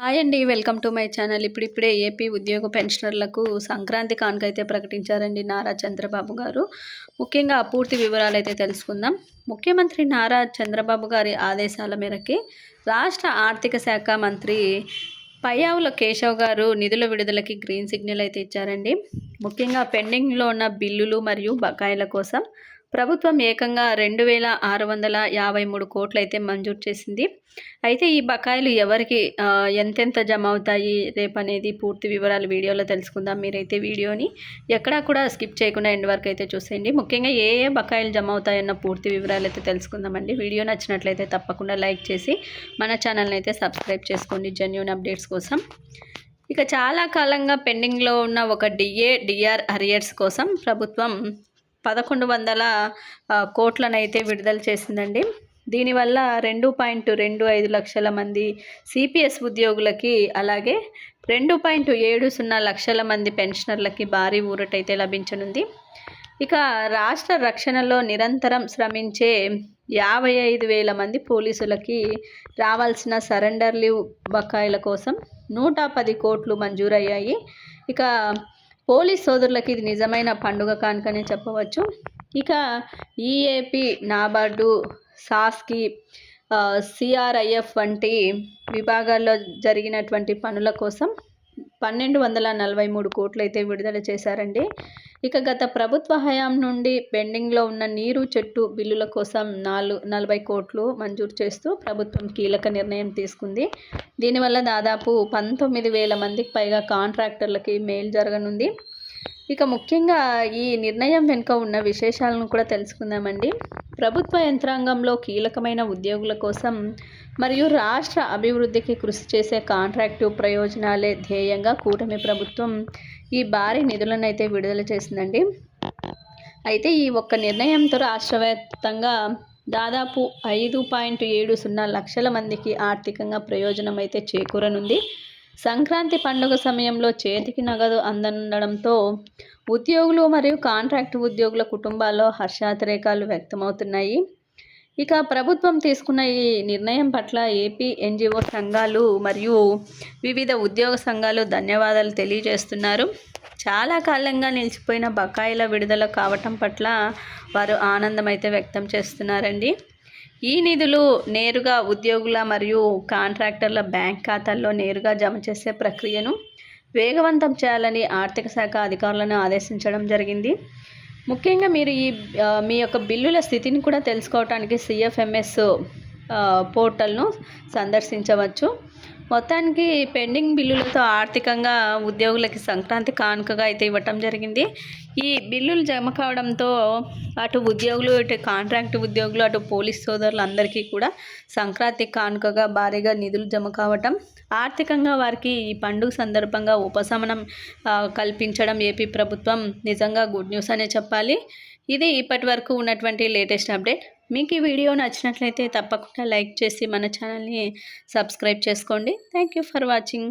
Hi అండి welcome to my channel. ఇప్పుడిప్పుడే AP ఉద్యోగ పెన్షనర్లకు సంక్రాంతి కానుక అయితే ప్రకటించారండి నారా చంద్రబాబు గారు. ముఖ్యంగా పూర్తి వివరాలు అయితే తెలుసుకుందాం. ముఖ్యమంత్రి నారా చంద్రబాబు గారి ఆదేశాల మేరకి రాష్ట్ర ఆర్థిక శాఖ మంత్రి పయ్యావుల కేశవ్ గారు నిధుల విడుదలకి గ్రీన్ సిగ్నల్ అయితే ఇచ్చారండి. ముఖ్యంగా పెండింగ్లో ఉన్న బిల్లులు మరియు బకాయిల కోసం ప్రభుత్వం ఏకంగా రెండు వేల ఆరు వందల యాభై మూడు కోట్లు అయితే మంజూరు చేసింది. అయితే ఈ బకాయిలు ఎవరికి ఎంతెంత జమ అవుతాయి రేపు అనేది పూర్తి వివరాలు వీడియోలో తెలుసుకుందాం. మీరైతే వీడియోని ఎక్కడా కూడా స్కిప్ చేయకుండా ఎండ్ వరకు అయితే చూసేయండి. ముఖ్యంగా ఏ ఏ బకాయిలు జమ అవుతాయన్న పూర్తి వివరాలు అయితే తెలుసుకుందామండి. వీడియో నచ్చినట్లయితే తప్పకుండా లైక్ చేసి మన ఛానల్ని అయితే సబ్స్క్రైబ్ చేసుకోండి జెన్యున్ అప్డేట్స్ కోసం. ఇక చాలా కాలంగా పెండింగ్లో ఉన్న ఒక డిఏ డిఆర్ అరియర్స్ కోసం ప్రభుత్వం పదకొండు వందల కోట్లనైతే విడుదల చేసిందండి. దీనివల్ల రెండు పాయింట్ రెండు ఐదు లక్షల మంది సిపిఎస్ ఉద్యోగులకి అలాగే రెండు పాయింట్ ఏడు సున్నా లక్షల మంది పెన్షనర్లకి భారీ ఊరటైతే లభించనుంది. ఇక రాష్ట్ర రక్షణలో నిరంతరం శ్రమించే యాభై ఐదు వేల మంది పోలీసులకి రావాల్సిన సరెండర్ లీవ్ బకాయిల కోసం నూట పది కోట్లు మంజూరయ్యాయి. ఇక పోలీస్ సోదరులకి ఇది నిజమైన పండుగ కానుకనే చెప్పవచ్చు. ఇక ఈఏపి నాబార్డు సాస్కి సిఆర్ఐఎఫ్ వంటి విభాగాల్లో జరిగినటువంటి పనుల కోసం పన్నెండు వందల నలభై మూడు కోట్లు అయితే విడుదల చేశారండి. ఇక గత ప్రభుత్వ హయాం నుండి పెండింగ్లో ఉన్న నీరు చెట్టు బిల్లుల కోసం నాలుగు నలభై కోట్లు మంజూరు చేస్తూ ప్రభుత్వం కీలక నిర్ణయం తీసుకుంది. దీనివల్ల దాదాపు పంతొమ్మిది వేల మందికి పైగా కాంట్రాక్టర్లకి మేలు జరగనుంది. ఇక ముఖ్యంగా ఈ నిర్ణయం వెనుక ఉన్న విశేషాలను కూడా తెలుసుకుందామండి. ప్రభుత్వ యంత్రాంగంలో కీలకమైన ఉద్యోగుల కోసం మరియు రాష్ట్ర అభివృద్ధికి కృషి చేసే కాంట్రాక్టు ప్రయోజనాలే ధ్యేయంగా కూటమి ప్రభుత్వం ఈ భారీ నిధులను అయితే విడుదల చేసిందండి. అయితే ఈ ఒక్క నిర్ణయంతో రాష్ట్రవ్యాప్తంగా దాదాపు ఐదు పాయింట్ ఏడు సున్నా లక్షల మందికి ఆర్థికంగా ప్రయోజనం అయితే చేకూరనుంది. సంక్రాంతి పండుగ సమయంలో చేతికి నగదు అందనుండడంతో ఉద్యోగులు మరియు కాంట్రాక్ట్ ఉద్యోగుల కుటుంబాల్లో హర్షాతిరేకాలు వ్యక్తమవుతున్నాయి. ఇక ప్రభుత్వం తీసుకున్న ఈ నిర్ణయం పట్ల ఏపీ ఎన్జిఓ సంఘాలు మరియు వివిధ ఉద్యోగ సంఘాలు ధన్యవాదాలు తెలియజేస్తున్నారు. చాలా కాలంగా నిలిచిపోయిన బకాయిల విడుదల కావటం పట్ల వారు ఆనందం అయితే వ్యక్తం చేస్తున్నారండి. ఈ నిధులు నేరుగా ఉద్యోగుల మరియు కాంట్రాక్టర్ల బ్యాంక్ ఖాతాల్లో నేరుగా జమ చేసే ప్రక్రియను వేగవంతం చేయాలని ఆర్థిక శాఖ అధికారులను ఆదేశించడం జరిగింది. ముఖ్యంగా మీరు ఈ మీ యొక్క బిల్లుల స్థితిని కూడా తెలుసుకోవటానికి సిఎఫ్ఎంఎస్ పోర్టల్ను సందర్శించవచ్చు. మొత్తానికి పెండింగ్ బిల్లులతో ఆర్థికంగా ఉద్యోగులకి సంక్రాంతి కానుకగా అయితే ఇవ్వటం జరిగింది. ఈ బిల్లులు జమ కావడంతో అటు ఉద్యోగులు ఇటు కాంట్రాక్ట్ ఉద్యోగులు అటు పోలీస్ సోదరులు అందరికీ కూడా సంక్రాంతి కానుకగా భారీగా నిధులు జమ కావటం ఆర్థికంగా వారికి ఈ పండుగ సందర్భంగా ఉపశమనం కల్పించడం ఏపీ ప్రభుత్వం నిజంగా గుడ్ న్యూస్ అనే చెప్పాలి. ఇది ఇప్పటి వరకు ఉన్నటువంటి లేటెస్ట్ అప్డేట్. మీకు ఈ వీడియో నచ్చినట్లయితే తప్పకుండా లైక్ చేసి మన ఛానల్ని సబ్స్క్రైబ్ చేసుకోండి. Thank you for watching